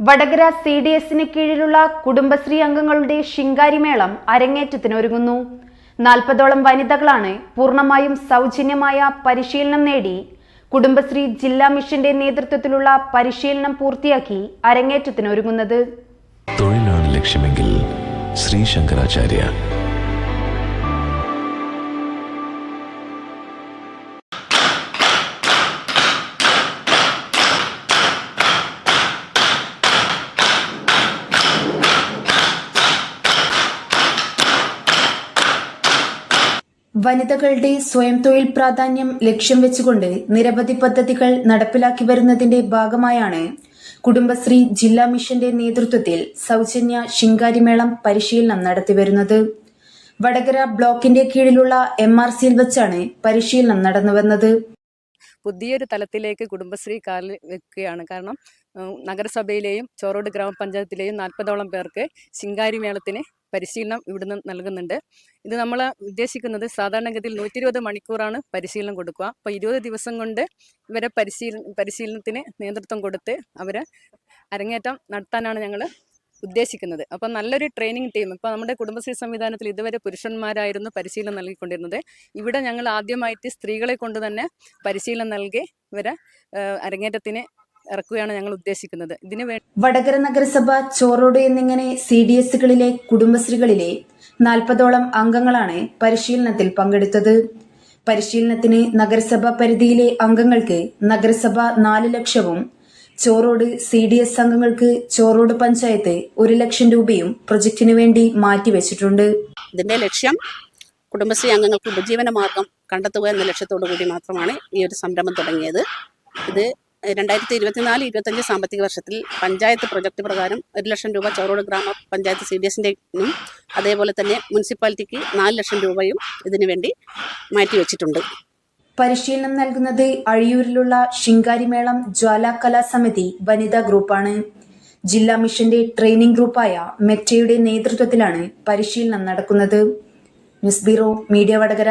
Vadakara C D എസിന് കീഴിലുള്ള കുടുംബശ്രീ അംഗങ്ങളുടെ ശിങ്കാരിമേളം അരങ്ങേറ്റത്തിനൊരുങ്ങുന്നു. നാൽപ്പതോളം വനിതകളാണ് പൂർണമായും സൗജന്യമായ പരിശീലനം നേടി കുടുംബശ്രീ ജില്ലാ മിഷന്റെ നേതൃത്വത്തിലുള്ള പരിശീലനം പൂർത്തിയാക്കി അരങ്ങേറ്റത്തിനൊരുങ്ങുന്നത്. തൊഴിലാണ് ലക്ഷ്യമെങ്കിൽ ശ്രീ ശങ്കരാചാര്യ വനിതകളുടെ സ്വയം തൊഴിൽ പ്രാധാന്യം ലക്ഷ്യം വെച്ചുകൊണ്ട് നിരവധി പദ്ധതികൾ നടപ്പിലാക്കി വരുന്നതിന്റെ ഭാഗമായാണ് കുടുംബശ്രീ ജില്ലാ മിഷന്റെ നേതൃത്വത്തിൽ സൗജന്യ ശിങ്കാരിമേളം പരിശീലനം നടത്തിവരുന്നത് വടകര ബ്ലോക്കിന്റെ കീഴിലുള്ള എം ആർ സിയിൽ വെച്ചാണ് പരിശീലനം നടന്നുവന്നത് പുതിയൊരു തലത്തിലേക്ക് കുടുംബശ്രീ കാലിൽ വെക്കുകയാണ് കാരണം നഗരസഭയിലെയും ചോറോട് ഗ്രാമപഞ്ചായത്തിലെയും നാൽപ്പതോളം പേർക്ക് ശിങ്കാരി മേളത്തിന് പരിശീലനം ഇവിടുന്ന് നൽകുന്നുണ്ട്. ഇത് നമ്മൾ ഉദ്ദേശിക്കുന്നത് സാധാരണഗതിയിൽ നൂറ്റി ഇരുപത് മണിക്കൂറാണ് പരിശീലനം കൊടുക്കുക. അപ്പോൾ ഇരുപത് ദിവസം കൊണ്ട് ഇവരെ പരിശീല പരിശീലനത്തിന് നേതൃത്വം കൊടുത്ത് അവരെ അരങ്ങേറ്റം നടത്താനാണ് ഞങ്ങൾ ഉദ്ദേശിക്കുന്നത്. അപ്പം നല്ലൊരു ട്രെയിനിങ് ടീം. ഇപ്പോൾ നമ്മുടെ കുടുംബശ്രീ സംവിധാനത്തിൽ ഇതുവരെ പുരുഷന്മാരായിരുന്നു പരിശീലനം നൽകിക്കൊണ്ടിരുന്നത്. ഇവിടെ ഞങ്ങൾ ആദ്യമായിട്ട് സ്ത്രീകളെ കൊണ്ട് തന്നെ പരിശീലനം നൽകി ഇവരെ അരങ്ങേറ്റത്തിന് ഇറക്കുകയാണ് ഞങ്ങൾ ഉദ്ദേശിക്കുന്നത്. ഇതിനു വേണ്ടി വടകര നഗരസഭ ചോറോട് എന്നിങ്ങനെ സി ഡി എസുകളിലെ കുടുംബശ്രീകളിലെ നാൽപ്പതോളം അംഗങ്ങളാണ് പരിശീലനത്തിൽ പങ്കെടുത്തത്. പരിശീലനത്തിന് നഗരസഭ പരിധിയിലെ അംഗങ്ങൾക്ക് നഗരസഭ നാല് ലക്ഷവും ചോറോട് സി ഡി എസ് അംഗങ്ങൾക്ക് ചോറോട് പഞ്ചായത്ത് ഒരു ലക്ഷം രൂപയും പ്രൊജക്ടിനു വേണ്ടി മാറ്റിവെച്ചിട്ടുണ്ട്. ഇതിന്റെ ലക്ഷ്യം കുടുംബശ്രീ അംഗങ്ങൾക്ക് ഉപജീവന മാർഗം കണ്ടെത്തുക എന്ന ലക്ഷ്യത്തോടു കൂടി മാത്രമാണ് ഈ ഒരു സംരംഭം തുടങ്ങിയത്. ഇത് രണ്ടായിരത്തി ഇരുപത്തിനാല് ഇരുപത്തഞ്ച് സാമ്പത്തിക വർഷത്തിൽ പഞ്ചായത്ത് പ്രൊജക്ട് പ്രകാരം ഒരു ലക്ഷം രൂപ ചോറോട് ഗ്രാമ പഞ്ചായത്ത് സി ഡി എസിന്റെയും അതേപോലെ തന്നെ മുനിസിപ്പാലിറ്റിക്ക് നാല് ലക്ഷം രൂപയും ഇതിനു വേണ്ടി മാറ്റിവെച്ചിട്ടുണ്ട്. പരിശീലനം നൽകുന്നത് അഴിയൂരിലുള്ള ശിങ്കാരിമേളം ജ്വാല കലാസമിതി വനിതാ ഗ്രൂപ്പാണ്. ജില്ലാ മിഷന്റെ ട്രെയിനിംഗ് ഗ്രൂപ്പായ മെറ്റയുടെ നേതൃത്വത്തിലാണ് പരിശീലനം നടക്കുന്നത്. News bureau media Vadakara.